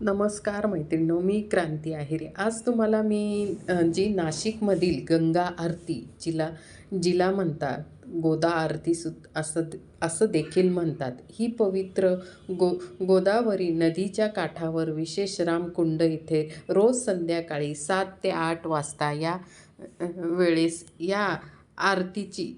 नमस्कार मैत्रिणो मी क्रांती आहेरे. आज तुम्हाला मी जी नाशिकमधील गंगा आरती जिला जिला म्हणतात गोदा आरती सु असं असं देखील म्हणतात. ही पवित्र गो गोदावरी नदीच्या काठावर विशेष रामकुंड इथे रोज संध्याकाळी सात ते आठ वाजता या वेळेस या आरतीची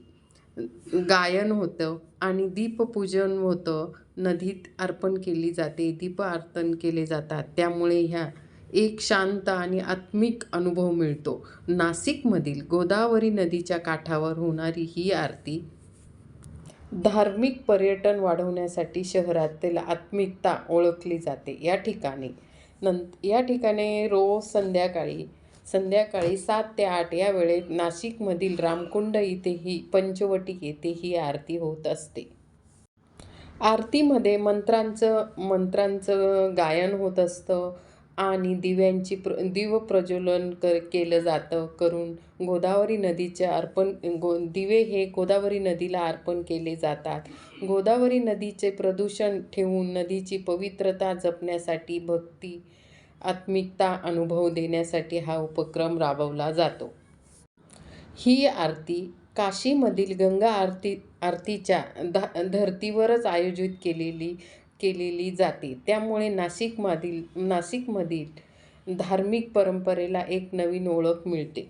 गायन होतं आणि दीपपूजन होतं. नदीत अर्पण केली जाते दीप अर्पण केले जातात. त्यामुळे ह्या एक शांत आणि आत्मिक अनुभव मिळतो. नाशिकमधील गोदावरी नदीच्या काठावर होणारी ही आरती धार्मिक पर्यटन वाढवण्यासाठी शहरातील आत्मिकता ओळखली जाते. या ठिकाणी नंत या ठिकाणी रोज संध्याकाळी संध्याकाळी सात ते आठ या वेळेत नाशिकमधील रामकुंड इथे ही पंचवटी येथे ही आरती होत असते. आरतीमध्ये मंत्रांचं मंत्रांचं गायन होत असतं आणि दिव्यांची प्र दिव प्रज्वलन कर केलं जातं करून गोदावरी नदीचे अर्पण गो दिवे हे गोदावरी नदीला अर्पण केले जातात. गोदावरी नदीचे प्रदूषण ठेवून नदीची पवित्रता जपण्यासाठी भक्ती आत्मिकता अनुभव देण्यासाठी हा उपक्रम राबवला जातो. ही आरती काशीमधील गंगा आरती आरतीच्या ध धर्तीवरच आयोजित केलेली केलेली जाते. त्यामुळे नाशिकमधील नाशिकमधील धार्मिक परंपरेला एक नवीन ओळख मिळते.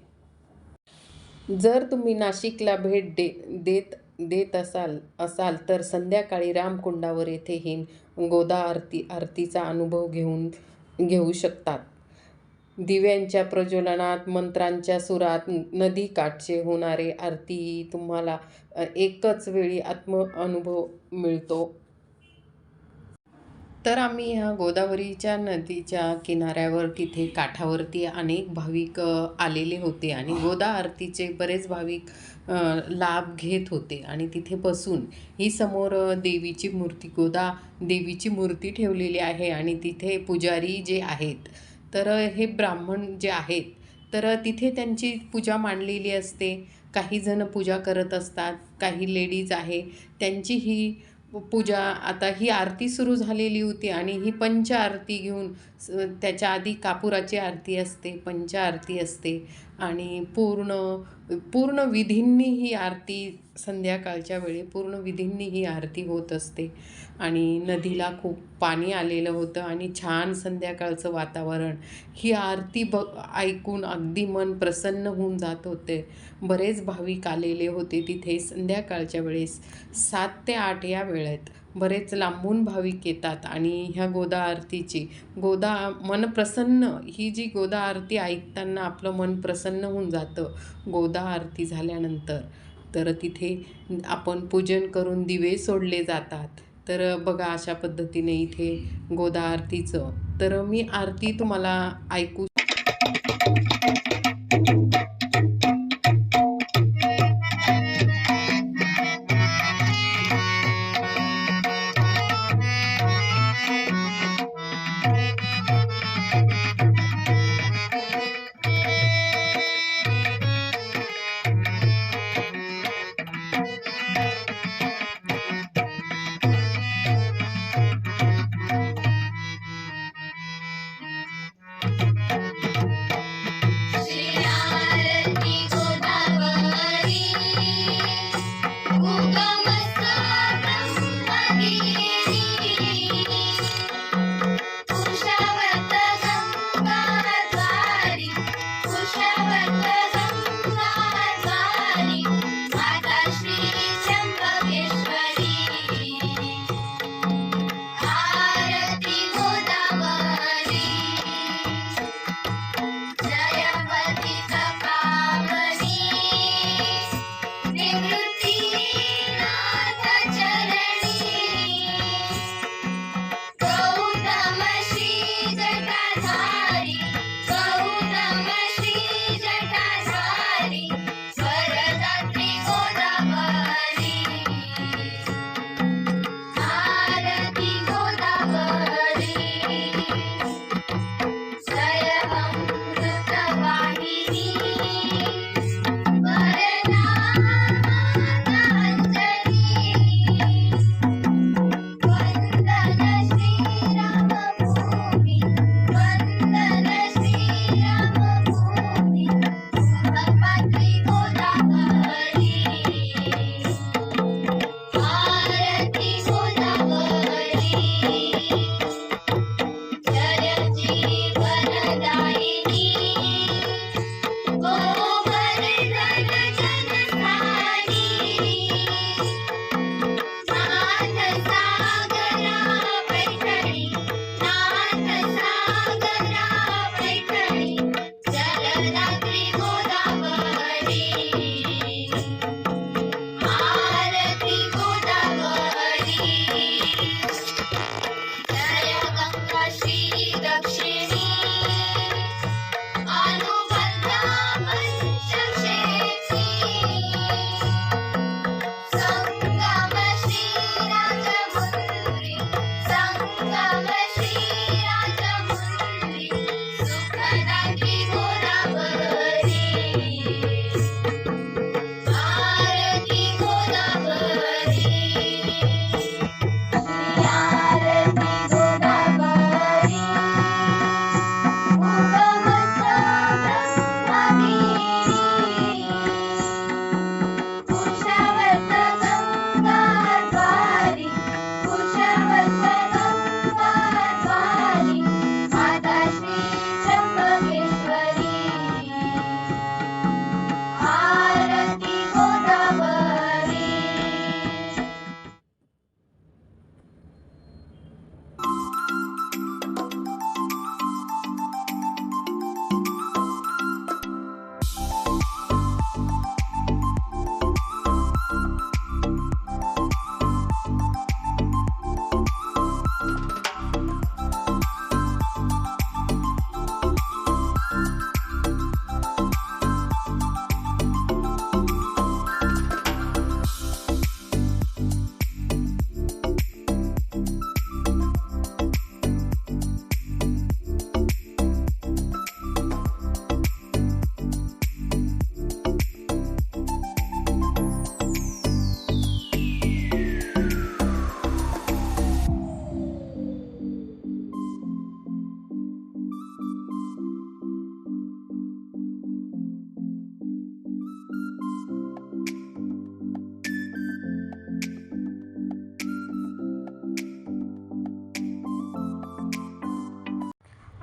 जर तुम्ही नाशिकला भेट दे देत देत असाल असाल तर संध्याकाळी रामकुंडावर येथे ही गोदा आरती आरतीचा अनुभव घेऊन घेऊ शकतात. दिव्यांच्या प्रज्वलनात मंत्रांच्या सुरात नदीकाठचे होणारे आरती तुम्हाला एकच वेळी आत्म अनुभव मिळतो. तर आम्ही ह्या गोदावरीच्या नदीच्या किनाऱ्यावर तिथे काठावरती अनेक भाविक आलेले होते आणि गोदा आरतीचे बरेच भाविक लाभ घेत होते आणि तिथे बसून ही समोर देवीची मूर्ती गोदा देवीची मूर्ती ठेवलेली आहे आणि तिथे पुजारी जे आहेत तर हे ब्राह्मण जे आहेत तर तिथे त्यांची पूजा मांडलेली असते. काही जण पूजा करत असतात काही लेडीज आहे. त्यांची ही पूजा आता ही आरती सुरू झालेली होती आणि ही पंच आरती घेऊन स- त्याच्या आधी कापुराची आरती असते पंच आरती असते. आणि पूर्ण पूर्ण विधींनी ही आरती संध्याकाळच्या वेळी पूर्ण विधींनी ही आरती होत असते. आणि नदीला खूप पाणी आलेलं होतं आणि छान संध्याकाळचं वातावरण. ही आरती ब ऐकून अगदी मन प्रसन्न होऊन जात होते. बरेच भाविक आलेले होते तिथे संध्याकाळच्या वेळेस. सात ते आठ या वेळेत बरेच लांबून भाविक येतात आणि ह्या गोदा आरतीची गोदा मन प्रसन्न ही जी गोदा आरती ऐकताना आपलं मन प्रसन्न होऊन जातं गोदा आरती झाल्यानंतर. तर तिथे आपण पूजन करून दिवे सोडले जातात. तर बघा अशा पद्धतीने इथे गोदा आरतीचं. तर मी आरती तुम्हाला ऐकू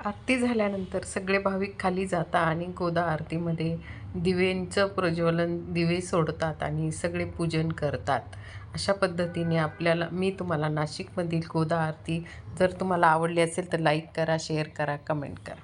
आरती झाल्यानंतर सगळे भाविक खाली जातात आणि गोदा आरतीमध्ये दिव्यांचं प्रज्वलन दिवे सोडतात आणि सगळे पूजन करतात. अशा पद्धतीने आपल्याला मी तुम्हाला नाशिकमधील गोदा आरती जर तुम्हाला आवडली असेल तर लाईक करा शेअर करा कमेंट करा.